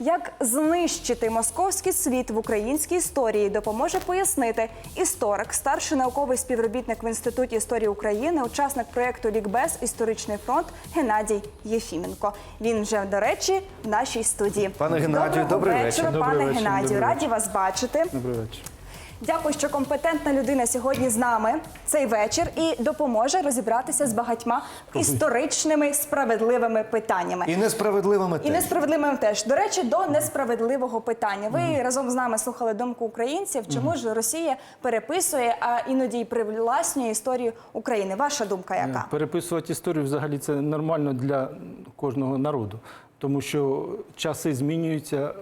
Як знищити московський світ в українській історії допоможе пояснити історик, старший науковий співробітник в інституті історії України, учасник проєкту Лікбез Історичний фронт Геннадій Єфіменко. Він вже до речі в нашій студії. Пане Геннадію, добрий вечір. вечора, Добрий пане вечір, Геннадію. добрий Раді вас бачити. Добрий вечір. Дякую, що компетентна людина сьогодні з нами цей вечір і допоможе розібратися з багатьма історичними справедливими питаннями. І несправедливими І теж. несправедливим теж. До речі, до несправедливого питання. Ви разом з нами слухали думку українців. Чому ж Росія переписує, а іноді й привласнює історію України? Ваша думка яка? Переписувати історію взагалі це нормально для кожного народу, тому що часи змінюються.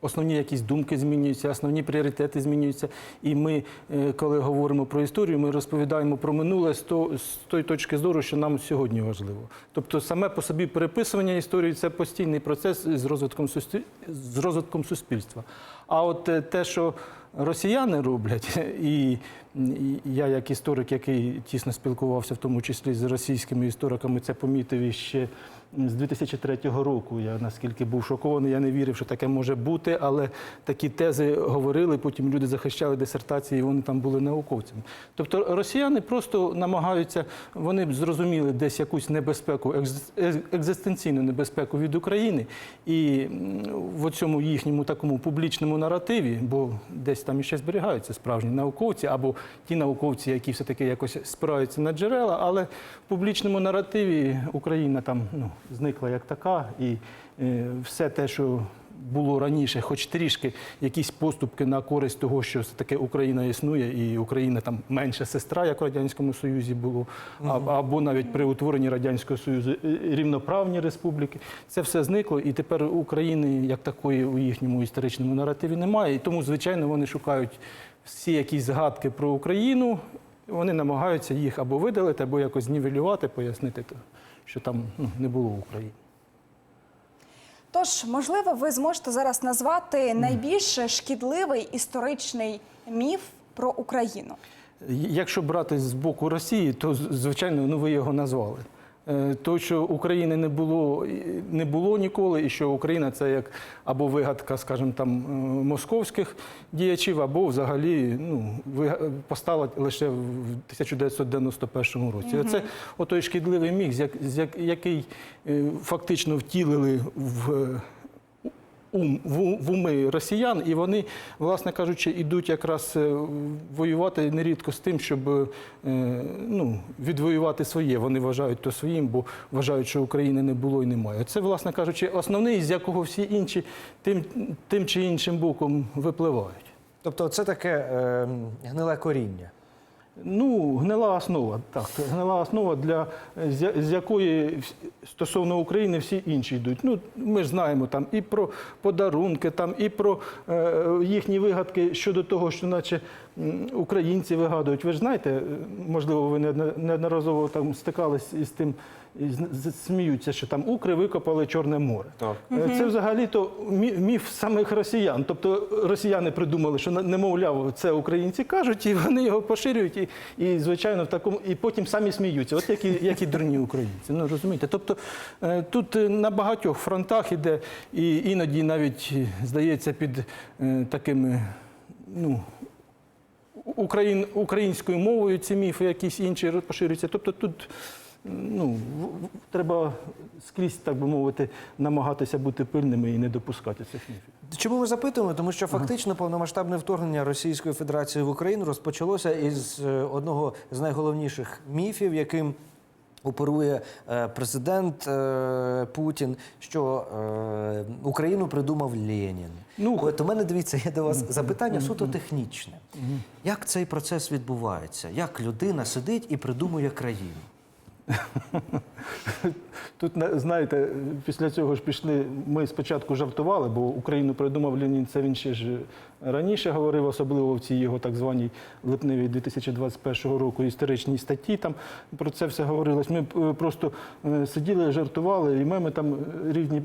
Основні якісь думки змінюються, основні пріоритети змінюються. І ми, е, коли говоримо про історію, ми розповідаємо про минуле з то- з тої точки зору, що нам сьогодні важливо. Тобто, саме по собі переписування історії це постійний процес з розвитком з розвитком суспільства. А от е, те, що росіяни роблять, і я, як історик, який тісно спілкувався, в тому числі з російськими істориками, це помітив іще з 2003 року. Я наскільки був шокований, я не вірив, що таке може бути, але такі тези говорили. Потім люди захищали дисертації, і вони там були науковцями. Тобто росіяни просто намагаються, вони б зрозуміли десь якусь небезпеку, екз- екз- екзистенційну небезпеку від України, і в цьому їхньому такому публічному наративі, бо десь там іще зберігаються справжні науковці або ті науковці, які все-таки якось спираються на джерела, але в публічному наративі Україна там ну, зникла як така, і е, все те, що було раніше, хоч трішки якісь поступки на користь того, що все-таки Україна існує, і Україна там менша сестра, як в Радянському Союзі було, або навіть при утворенні Радянського Союзу е, рівноправні республіки. Це все зникло, і тепер України як такої у їхньому історичному наративі немає. І тому, звичайно, вони шукають всі якісь згадки про Україну. Вони намагаються їх або видалити, або якось знівелювати, пояснити, що там ну, не було України. Тож, можливо, ви зможете зараз назвати найбільш шкідливий історичний міф про Україну. Якщо брати з боку Росії, то звичайно ну ви його назвали. Е, То, що України не було, не було ніколи, і що Україна це як або вигадка, скажімо, там е, московських діячів, або взагалі ну, постала лише в 1991 році. Оце отой шкідливий міг, з як- з як- який е, фактично втілили в. Ум, в, в уми росіян, і вони, власне кажучи, ідуть якраз е, воювати нерідко з тим, щоб е, ну, відвоювати своє. Вони вважають то своїм, бо вважають, що України не було і немає. Це, власне кажучи, основний, з якого всі інші тим, тим чи іншим боком випливають. Тобто це таке е, гниле коріння. Ну, гнила основа, так, гнила основа, для, з, з якої стосовно України всі інші йдуть. Ну, ми ж знаємо там і про подарунки, там, і про е, їхні вигадки щодо того, що наче українці вигадують. Ви ж знаєте, е, можливо, ви неодноразово там стикались із тим, сміються, що там укри викопали Чорне море. Так. Е, Це взагалі-то міф самих росіян. Тобто росіяни придумали, що на- немовляв, це українці кажуть, і вони його поширюють, і, і звичайно, в такому, і потім самі сміються. От які, які дурні українці. Ну розумієте? Тобто е, тут е, на багатьох фронтах іде, і іноді навіть здається під такими. Ну, Україн, українською мовою ці міфи якісь інші поширюються. Тобто тут ну, треба скрізь, так би мовити, намагатися бути пильними і не допускати цих міфів. Чому ми запитуємо? Тому що фактично повномасштабне вторгнення Російської Федерації в Україну розпочалося із е, одного з найголовніших міфів, яким оперує е, президент е, Путін, що Україну придумав Ленін. Ну, От у мене дивіться, є до вас запитання суто технічне. Як цей процес відбувається? Як людина сидить і придумує країну? Тут, на- знаєте, після цього ж пішли. Ми спочатку жартували, бо Україну придумав Ленін, це він ще ж раніше говорив, особливо в цій його так званій липневій 2021 року історичній статті. Там про це все говорилось. Ми просто е, сиділи, жартували, і меми там е, різні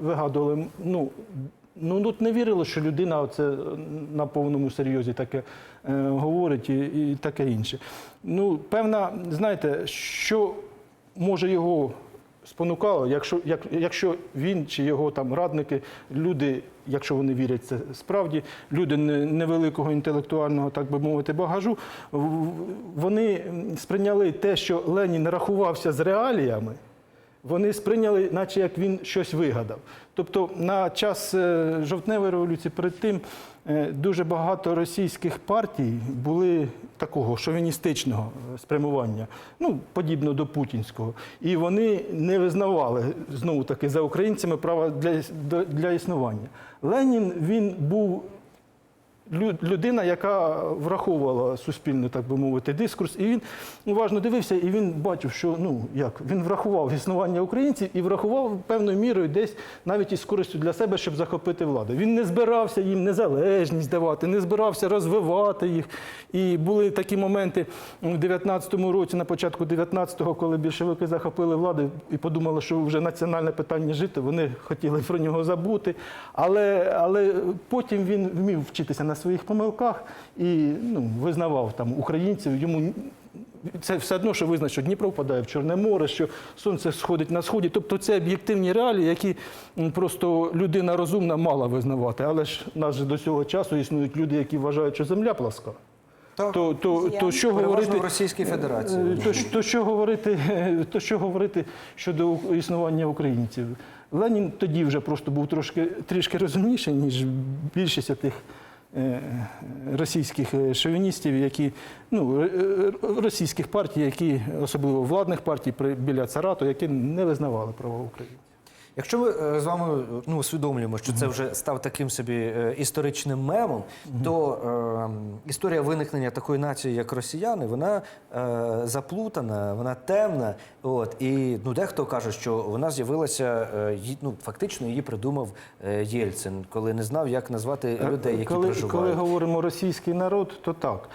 вигадували. Ну, Ну тут не вірило, що людина оце на повному серйозі таке е, говорить і, і таке інше. Ну, певна, знаєте, що може його спонукало, якщо, як, якщо він чи його там радники, люди, якщо вони вірять це справді, люди невеликого інтелектуального, так би мовити, багажу, вони сприйняли те, що Ленін рахувався з реаліями. Вони сприйняли, наче як він щось вигадав. Тобто на час е, жовтневої революції перед тим е, дуже багато російських партій були такого шовіністичного е, спрямування, ну подібно до путінського. І вони не визнавали знову таки за українцями права для, для існування. Ленін він був людина, яка враховувала суспільний, так би мовити, дискурс, і він уважно дивився, і він бачив, що ну як він врахував існування українців і врахував певною мірою десь навіть із користю для себе, щоб захопити владу. Він не збирався їм незалежність давати, не збирався розвивати їх. І були такі моменти у 19-му році, на початку 19-го, коли більшовики захопили владу і подумали, що вже національне питання жити, вони хотіли про нього забути. Але, але потім він вмів вчитися на своїх помилках і ну, визнавав там українців. Йому це все одно, що визнати, що Дніпро впадає в Чорне море, що сонце сходить на сході. Тобто це об'єктивні реалії, які просто людина розумна мала визнавати. Але ж нас же до цього часу існують люди, які вважають, що земля пласка. Так. То, то, то що говорити в Російській Федерації. Е, То, то, що говорити, то що говорити щодо існування українців? Ленін тоді вже просто був трошки трішки розумніший, ніж більшість тих е, російських е, шовіністів, які ну е, е, російських партій, які особливо владних партій біля царату, які не визнавали права України. Якщо ми е, з вами ну, усвідомлюємо, що це вже став таким собі е, історичним мемом, то е, історія виникнення такої нації, як росіяни, вона е, заплутана, вона темна. От, і ну, дехто каже, що вона з'явилася, е, ну, фактично її придумав е, Єльцин, коли не знав, як назвати людей, які коли, проживають. коли говоримо російський народ, то так.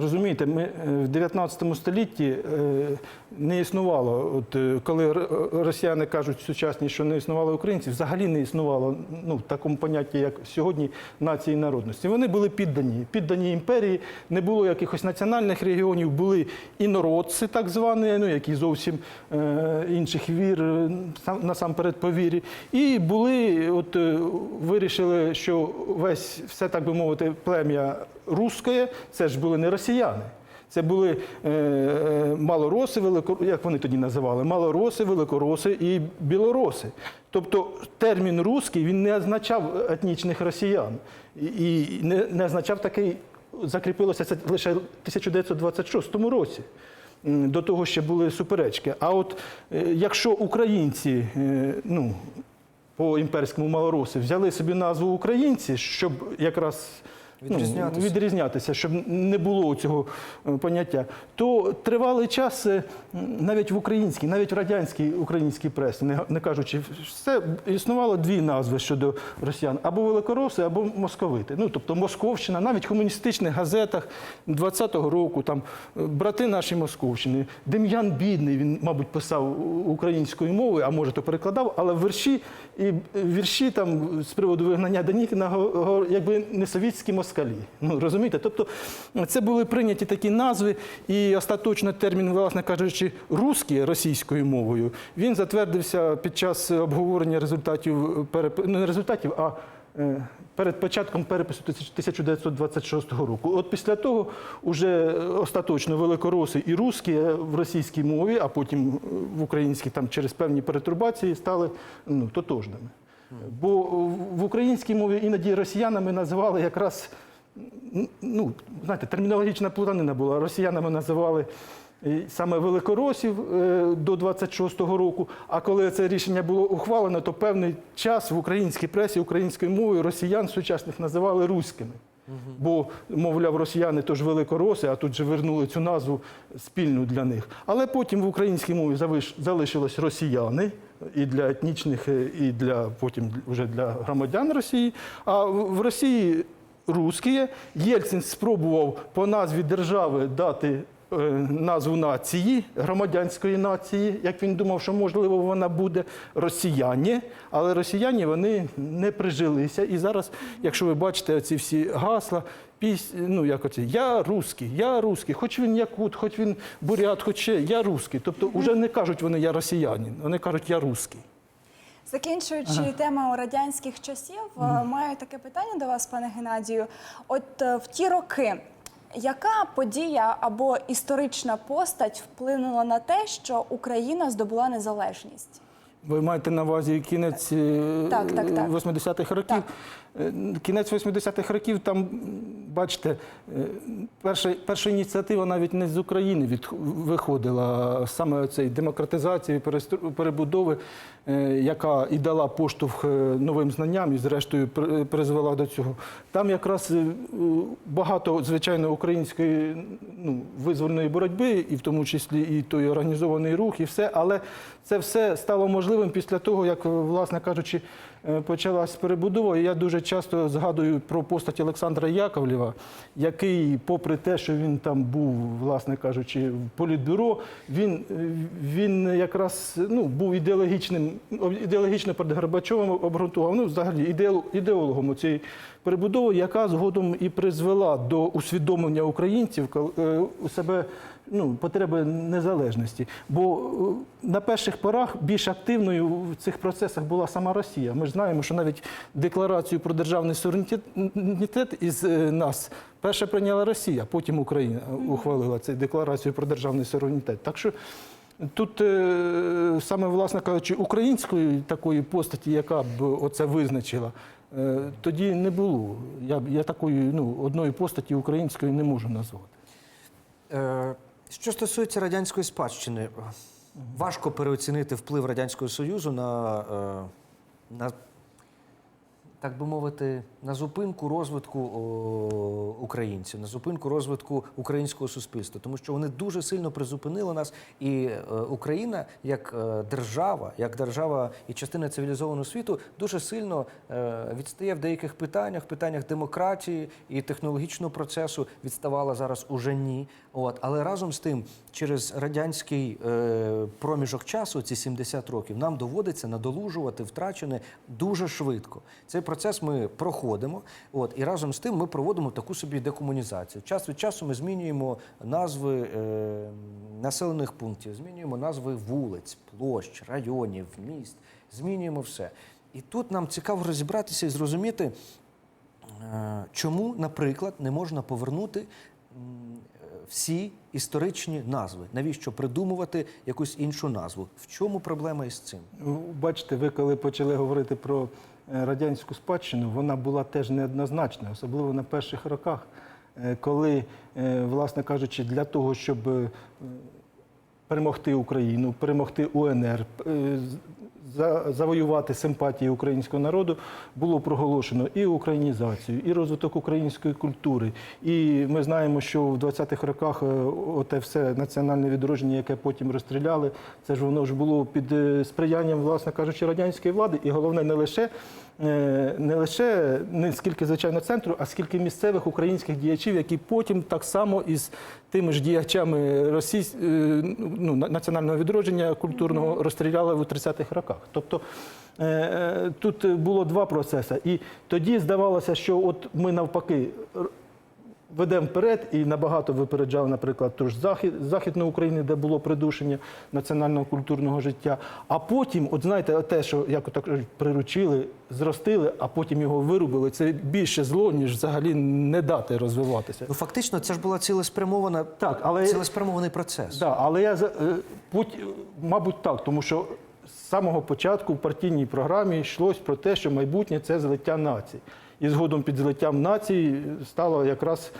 Розумієте, ми е, в 19 столітті е, не існувало, от е, коли росіяни кажуть сучасні, що не існувало українців, взагалі не існувало ну, в такому понятті, як сьогодні нації і народності. Вони були піддані, піддані імперії, не було якихось національних регіонів, були інородці, так звані, ну, які зовсім інших вір, сам- насамперед по вірі. І були, от вирішили, що весь все так би мовити, плем'я русське, це ж були не росіяни. Це були е, е, малороси, велико, як вони тоді називали, малороси, великороси і білороси. Тобто термін русський він не означав етнічних росіян і, не, не означав такий, закріпилося це лише в 1926 році. До того ще були суперечки. А от е, якщо українці, е, ну, по імперському малороси взяли собі назву українці, щоб якраз ну, Відрізнятися. відрізнятися, щоб не було цього е, поняття, то тривалий час е, навіть в українській, навіть в радянській українській пресі, не, не кажучи, все існувало дві назви щодо росіян: або великороси, або московити. Ну тобто Московщина, навіть в комуністичних газетах 20-го року, там е, брати наші Московщини, Дем'ян Бідний, він, мабуть, писав українською мовою, а може то перекладав, але вірші і вірші там з приводу вигнання Данікіна якби не совітські москалі. Ну розумієте? Тобто це були прийняті такі назви, і остаточно термін, власне кажучи, русські російською мовою, він затвердився під час обговорення результатів переп... ну, не результатів, а е, перед початком перепису 1926 року. От після того вже остаточно великороси і русські в російській мові, а потім в українській там через певні перетурбації стали ну, тотожними. Бо в українській мові іноді росіянами називали якраз, ну, знаєте, термінологічна плутанина була. Росіянами називали саме великоросів е, до 26-го року. А коли це рішення було ухвалено, то певний час в українській пресі українською мовою росіян сучасних називали руськими. Бо, мовляв, росіяни то ж великороси, а тут же вернули цю назву спільну для них. Але потім в українській мові залишилось росіяни і для етнічних, е, і для потім вже для громадян Росії. А в Росії русські. Єльцин спробував по назві держави дати назву нації, громадянської нації, як він думав, що можливо вона буде росіяни, але росіяни вони не прижилися. І зараз, якщо ви бачите ці всі гасла, піс, ну як оці, я русський, я русський, хоч він якут, хоч він бурят, хоч ще я русський. Тобто вже не кажуть вони я росіянин, вони кажуть я русський. Закінчуючи тему радянських часів, е, маю таке питання до вас, пане Геннадію. От е, в ті роки. Яка подія або історична постать вплинула на те, що Україна здобула незалежність? Ви маєте на увазі кінець е, Так, так, так. 80-х років? Так. Е, Кінець 80-х років, там, бачите, е, перша, перша ініціатива навіть не з України від, виходила, саме цієї демократизації, перебудови, е, яка і дала поштовх новим знанням і, зрештою, призвела до цього. Там якраз багато, звичайно, української ну, визвольної боротьби, і в тому числі і той організований рух, і все, але це все стало можливим після того, як, власне кажучи, почалась перебудова. І я дуже часто згадую про постать Олександра Яковлєва, який, попри те, що він там був, власне кажучи, в політбюро, він, е, він якраз ну, був ідеологічним, ідеологічно перед Горбачовим обґрунтував, ну, взагалі ідеол- ідеологом цієї перебудови, яка згодом і призвела до усвідомлення українців е, себе ну, потреби незалежності. Бо е, на перших порах більш активною в цих процесах була сама Росія. Ми ж знаємо, що навіть декларацію про державний суверенітет із е, нас перше прийняла Росія, потім Україна ухвалила цю декларацію про державний суверенітет. Так що Тут е, саме, власне кажучи, української такої постаті, яка б оце визначила, тоді не було. Я, я такої ну, одної постаті української не можу назвати. Що стосується радянської спадщини, важко переоцінити вплив Радянського Союзу на, е, на так би мовити, на зупинку розвитку українців, на зупинку розвитку українського суспільства, тому що вони дуже сильно призупинили нас, і е, Україна як е, держава, як держава і частина цивілізованого світу, дуже сильно е, відстає в деяких питаннях, питаннях демократії і технологічного процесу відставала зараз уже ні. От але разом з тим, через радянський проміжок часу, ці 70 років, нам доводиться надолужувати втрачене дуже швидко. Цей процес ми проходимо. От і разом з тим ми проводимо таку собі декомунізацію. Час від часу ми змінюємо назви е, населених пунктів, змінюємо назви вулиць, площ, районів, міст, змінюємо все. І тут нам цікаво розібратися і зрозуміти, Е, Чому, наприклад, не можна повернути всі історичні назви? Навіщо придумувати якусь іншу назву? В чому проблема із цим? Ну, Бачите, ви коли почали говорити про радянську спадщину, вона була теж неоднозначна, особливо на перших роках, е, коли, е, власне кажучи, для того, щоб е, перемогти Україну, перемогти УНР, е, завоювати симпатії українського народу, було проголошено і українізацію, і розвиток української культури. І ми знаємо, що в 20-х роках е, оте все національне відродження, яке потім розстріляли, це ж воно ж було під е, сприянням, власне кажучи, радянської влади. І головне не лише е, не лише не скільки звичайно центру, а скільки місцевих українських діячів, які потім так само із тими ж діячами Російсь... ну, національного відродження культурного розстріляли у 30-х роках. Тобто е, е, тут було два процеси. І тоді здавалося, що от ми навпаки ведемо вперед і набагато випереджали, наприклад, ту ж захід, Західну Україну, де було придушення національного культурного життя. А потім, от знаєте, те, що як так приручили, зростили, а потім його вирубили, це більше зло, ніж взагалі не дати розвиватися. Ну фактично, це ж була цілеспрямована Так, але цілеспрямований процес. Да, але я е, путь, мабуть, так, тому що з самого початку в партійній програмі йшлось про те, що майбутнє це злиття націй. І згодом під злиттям нації стало якраз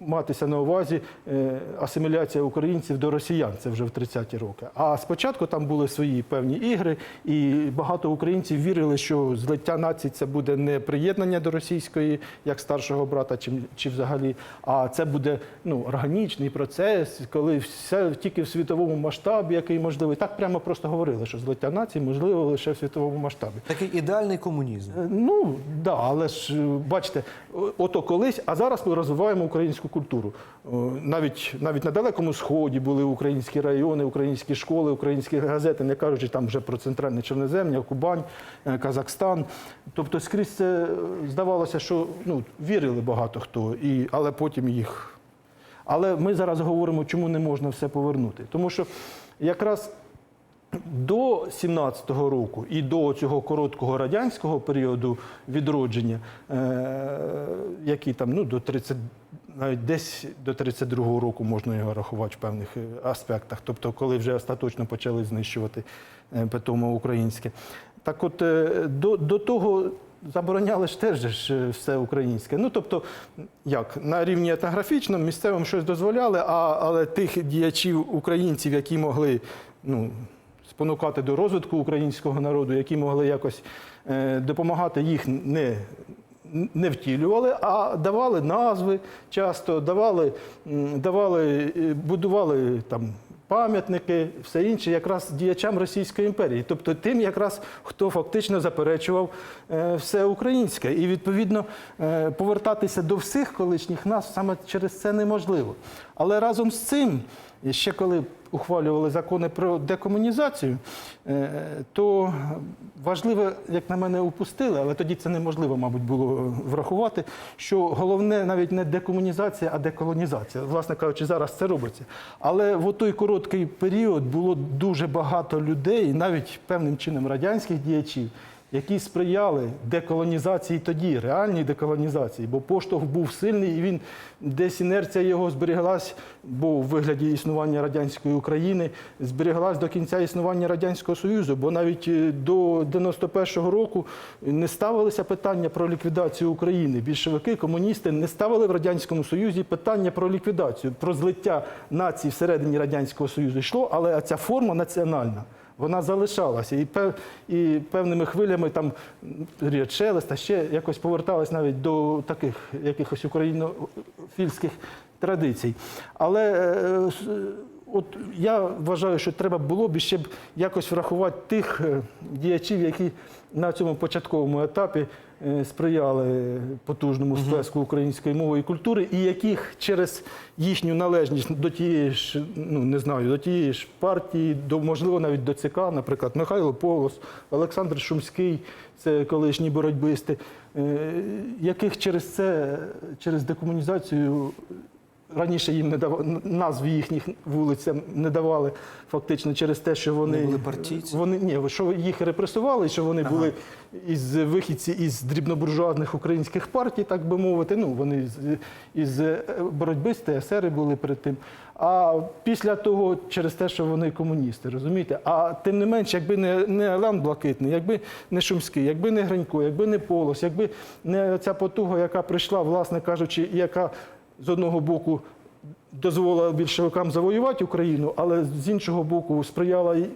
матися на увазі е, асиміляція українців до росіян. Це вже в 30-ті роки. А спочатку там були свої певні ігри, і багато українців вірили, що злиття націй це буде не приєднання до російської, як старшого брата, чи, чи взагалі, а це буде ну, органічний процес, коли все тільки в світовому масштабі, який можливий. Так прямо просто говорили, що злиття націй можливо лише в світовому масштабі. Такий ідеальний комунізм. Е, Ну, да, але ж е, бачите, ото колись, а зараз ми розвиваємо українську культуру. Навіть навіть на далекому сході були українські райони, українські школи, українські газети, не кажучи там вже про центральне Чорнозем'я, Кубань, е, Казахстан. Тобто скрізь це е, здавалося, що ну, вірили багато хто, і, але потім їх. Але ми зараз говоримо, чому не можна все повернути. Тому що якраз до 17-го року і до цього короткого радянського періоду відродження, е, який там ну, до 30, навіть десь до 32-го року можна його рахувати в певних е, аспектах, тобто коли вже остаточно почали знищувати е, питомо українське. Так от до, до того забороняли ж теж ж все українське. Ну тобто, як на рівні етнографічному місцевим щось дозволяли, а, але тих діячів українців, які могли ну, спонукати до розвитку українського народу, які могли якось е, допомагати їх не. Не втілювали, а давали назви часто, давали, давали, е, будували там пам'ятники, все інше, якраз діячам Російської імперії, тобто тим, якраз хто фактично заперечував е, все українське. І відповідно повертатися до всіх колишніх нас саме через це неможливо. Але разом з цим, ще коли ухвалювали закони про декомунізацію, е, то важливе, як на мене, упустили, але тоді це неможливо, мабуть, було врахувати, що головне навіть не декомунізація, а деколонізація. Власне кажучи, зараз це робиться. Але в той короткий період було дуже багато людей, навіть певним чином радянських діячів, які сприяли деколонізації тоді, реальній деколонізації, бо поштовх був сильний і він десь інерція його зберіглась, бо у вигляді існування радянської України зберіглась до кінця існування радянського союзу, бо навіть е, до 91-го року не ставилися питання про ліквідацію України. Більшовики, комуністи не ставили в радянському союзі питання про ліквідацію, про злиття націй всередині радянського союзу йшло, але ця форма національна вона залишалася і, пев, і певними хвилями там річ шелеста ще якось поверталась навіть до таких якихось українофільських традицій. Але е, от я вважаю, що треба було б ще б якось врахувати тих е, діячів, які на цьому початковому етапі сприяли потужному сплеску української мови і культури, і яких через їхню належність до тієї ж, ну не знаю, до тієї ж партії, до можливо навіть до ЦК, наприклад, Михайло Полос, Олександр Шумський, це колишні боротьбисти, е, яких через це, через декомунізацію Раніше їм не давали назв їхніх вулицям не давали фактично через те, що вони Вони були партійці? Вони ні, що їх репресували, що вони були із вихідці із дрібнобуржуазних українських партій, так би мовити. Ну вони із е, боротьби з ТСР були перед тим. А після того, через те, що вони комуністи, розумієте? А тим не менш, якби не, не Елан Блакитний, якби не Шумський, якби не Гринько, якби не Полос, якби не ця потуга, яка прийшла, власне кажучи, яка з одного боку дозволила більшовикам завоювати Україну, але з іншого боку сприяла е,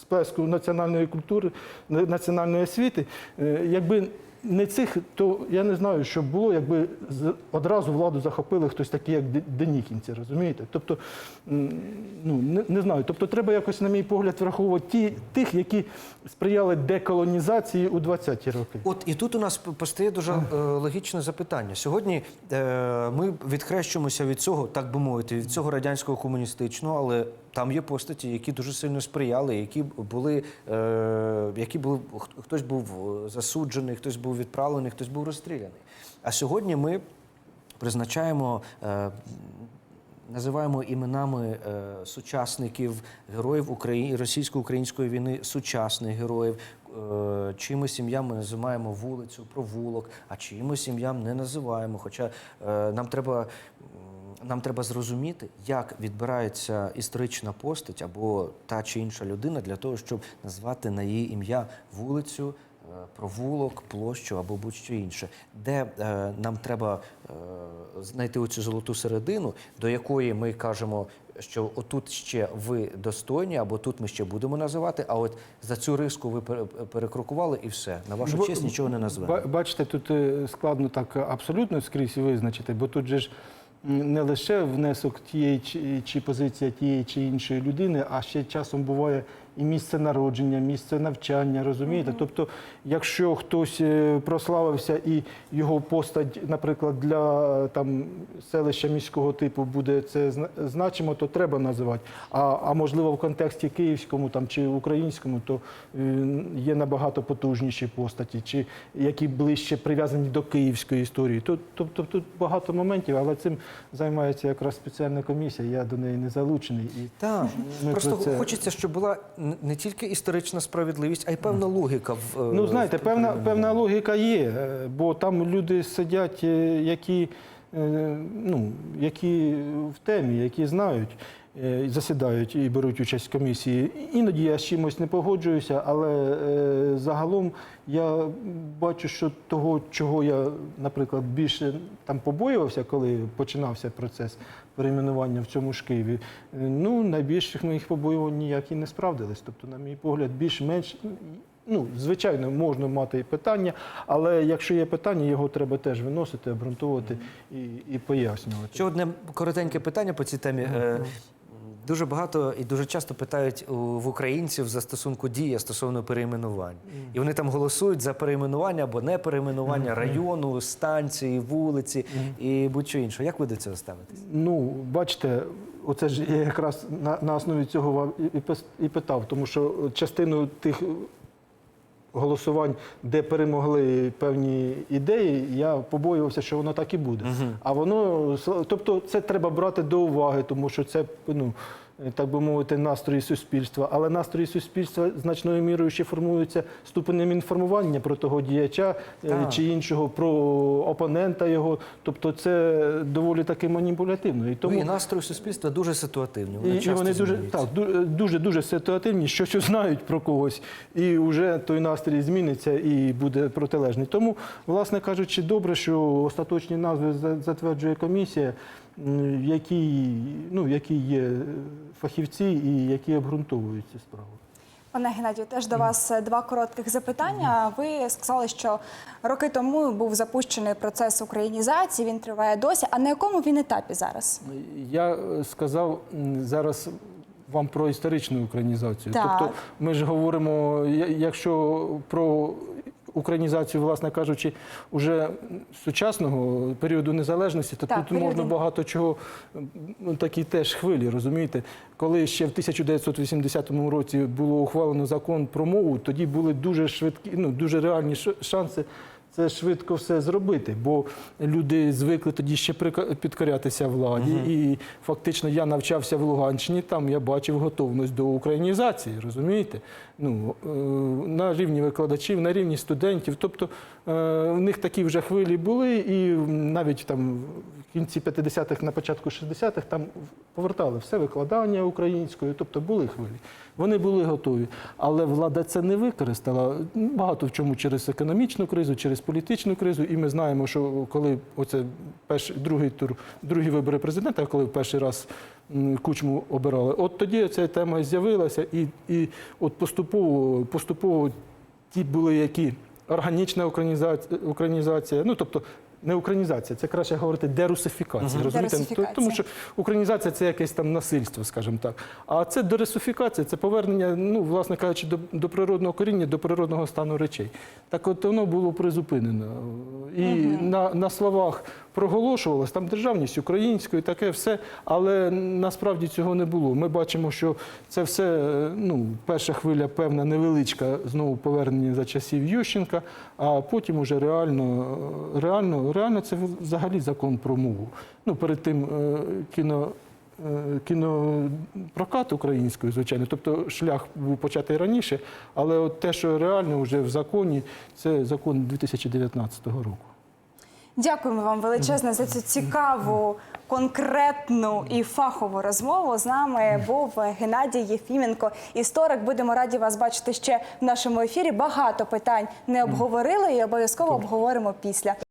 сплеску національної культури, на- національної освіти. Е, якби не цих, то я не знаю, що було, якби одразу владу захопили хтось такий, як денікінці, розумієте? Тобто, ну, не, не знаю. Тобто треба якось, на мій погляд, враховувати ті, тих, які сприяли деколонізації у 20-ті роки. От і тут у нас постає дуже е, логічне запитання. Сьогодні е, ми відхрещуємося від цього, так би мовити, від цього радянського комуністичного, але там є постаті, які дуже сильно сприяли, які були, е, які були хтось був е, засуджений, хтось був відправлений, хтось був розстріляний. А сьогодні ми призначаємо. Е, Називаємо іменами е, сучасників героїв Украї... російсько-української війни, сучасних героїв. Е, чимось ім'ям ми називаємо вулицю, провулок, а чимось ім'ям не називаємо. Хоча е, нам треба. Нам треба зрозуміти, як відбирається історична постать або та чи інша людина для того, щоб назвати на її ім'я вулицю, е, провулок, площу або будь-що інше, де е, нам треба е, знайти оцю золоту середину, до якої ми кажемо, що отут ще ви достойні, або тут ми ще будемо називати, а от за цю риску ви пере- перекрокували і все. На вашу Бо- честь нічого не назвемо. Бачите, тут е, складно так абсолютно скрізь визначити, бо тут же ж не лише внесок тієї чи, чи позиція тієї чи іншої людини, а ще часом буває і місце народження, місце навчання, розумієте? Тобто, якщо хтось е, прославився і його постать, наприклад, для е, там селища міського типу буде це значимо, то треба називати. А, а можливо, в контексті київському там чи українському, то е, є набагато потужніші постаті, чи які ближче прив'язані до київської історії. Тобто тут багато моментів, але цим займається якраз спеціальна комісія. Я до неї не залучений. І Так, просто про це- хочеться, щоб була не тільки історична справедливість, а й певна логіка в е, Ну, знаєте, в певна, певна логіка є, е, бо там люди сидять, е, які, ну, які в темі, які знають, засідають і беруть участь в комісії. Іноді я з чимось не погоджуюся, але е, загалом я бачу, що того, чого я, наприклад, більше там побоювався, коли починався процес перейменування в цьому ж Києві, е, ну, найбільших моїх побоювань ніяк і не справдились. Тобто, на мій погляд, більш-менш Ну, звичайно, можна мати питання, але якщо є питання, його треба теж виносити, обґрунтовувати і, і пояснювати. Ще одне коротеньке питання по цій темі. Е, Дуже багато і дуже часто питають в українців за стосунку дія стосовно перейменувань. І вони там голосують за перейменування або не перейменування району, станції, вулиці і будь-що інше. Як ви до цього ставитесь? Ну, бачите, оце ж я якраз на, на основі цього вам і, і і питав, тому що частину тих голосувань, де перемогли певні ідеї, я побоювався, що воно так і буде. А воно, тобто, це треба брати до уваги, тому що це, ну. Так би мовити, настрої суспільства, але настрої суспільства значною мірою ще формуються ступенем інформування про того діяча е, Так. чи іншого, про опонента його. Тобто це доволі таки маніпулятивно. І Тому тому і настрої суспільства дуже ситуативні. Вони і, і вони дуже так дуже дуже ситуативні, щось знають про когось, і вже той настрій зміниться і буде протилежний. Тому, власне кажучи, добре, що остаточні назви за- затверджує комісія, які ну які є фахівці і які обґрунтовують цю справу. Пане Геннадію, теж до вас е, два коротких запитання. Ви сказали, що роки тому був запущений процес українізації. Він триває досі. А на якому він етапі зараз? Я е, сказав зараз вам про історичну українізацію. Так. Тобто ми ж говоримо, якщо про українізацію, власне кажучи, уже сучасного періоду незалежності, то Так, тут можна періоду. багато чого ну, такі теж хвилі, розумієте? Коли ще в 1980 році було ухвалено закон про мову, тоді були дуже швидкі, ну дуже реальні шанси. Це швидко все зробити, бо люди звикли тоді ще підкорятися владі. І фактично я навчався в Луганщині, там я бачив готовність до українізації, розумієте? Ну, е, на рівні викладачів, на рівні студентів. Тобто е, в них такі вже хвилі були, і навіть там в кінці 50-х, на початку 60-х там повертали все викладання українською, тобто були хвилі. Вони були готові. Але влада це не використала багато в чому через економічну кризу, через політичну кризу. І ми знаємо, що коли оце перший другий тур, другі вибори президента, коли перший раз кучму обирали, от тоді ця тема з'явилася, і, і от поступово, поступово ті були які органічна українізація, українізація, ну тобто. Не українізація, це краще говорити дерусифікація. Розумієте? Дерусифікація. Тому що українізація це якесь там насильство, скажімо так. А це дерусифікація, це повернення, ну, власне кажучи, до, до природного коріння, до природного стану речей. Так от воно було призупинено. І на, на словах проголошувалось там державність українською, таке все, але насправді цього не було. Ми бачимо, що це все, е, ну, перша хвиля, певна невеличка, знову повернення за часів Ющенка, а потім уже реально, реально, реально це взагалі закон про мову. Ну, перед тим е, кіно. е, Кінопрокат українською, звичайно, тобто шлях був початий раніше, але от те, що реально вже в законі, це закон 2019 року. Дякуємо вам величезно за цю цікаву, конкретну і фахову розмову. З нами був Геннадій Єфіменко, історик. Будемо раді вас бачити ще в нашому ефірі. Багато питань не обговорили і обов'язково обговоримо після.